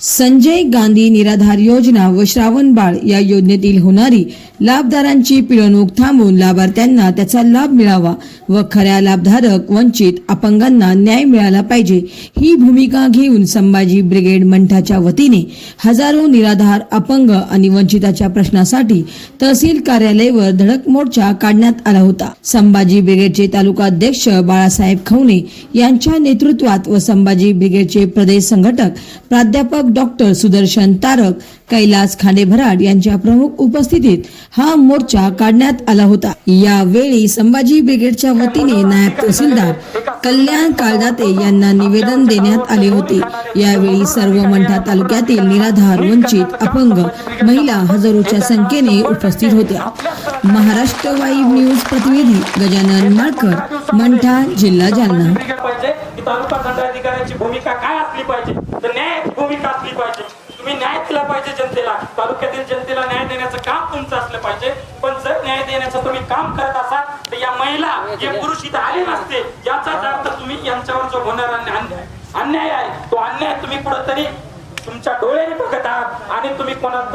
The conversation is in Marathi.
संजय गांधी निराधार योजना व श्रावण बाळ या योजनेतील होणारी लाभदारांची पिळवणूक थांबवून लाभार्थ्यांना त्याचा लाभ मिळावा व खऱ्या लाभधारक वंचित अपंगांना न्याय मिळाला पाहिजे ही भूमिका घेऊन संभाजी ब्रिगेड मंठाच्या वतीने हजारो निराधार अपंग आणि वंचिताच्या प्रश्नासाठी तहसील कार्यालयावर धडक मोर्चा काढण्यात आला होता. संभाजी ब्रिगेडचे तालुका अध्यक्ष बाळासाहेब खवणे यांच्या नेतृत्वात व संभाजी ब्रिगेडचे प्रदेश संघटक प्राध्यापक डॉक्टर सुदर्शन तारक कैलास खांडेभराड यांच्या प्रमुख उपस्थितीत हा मोर्चा काढण्यात आला होता. यावेळी संभाजी ब्रिगेडच्या वतीने नायब तहसीलदार कल्याण काळदाते यांना निवेदन देण्यात आले होते. यावेळी सर्व मंठा तालुक्यातील निराधार वंचित अपंग महिला हजारोच्या संख्येने उपस्थित होत्या. महाराष्ट्र वाईव्ह न्यूज प्रतिनिधी गजानन माळकर मंठा जिल्हा जालना. तालुका दंडाधिकाऱ्यांची भूमिका काय असली पाहिजे? तर न्याय भूमिका असली पाहिजे. तुम्ही न्याय दिला पाहिजे जनतेला. तालुक्यातील जनतेला न्याय देण्याचं काम तुमचं असलं पाहिजे. पण जर न्याय देण्याचं तुम्ही काम करत असाल तर या महिला जे पुरुष इथं आले नसते. याचाच अर्थ तुम्ही यांच्यावर जो होणारा अन्याय अन्याय आहे तो अन्याय तुम्ही कुठंतरी तुमच्या डोळ्याने बघत आहात आणि तुम्ही कोणाला तरी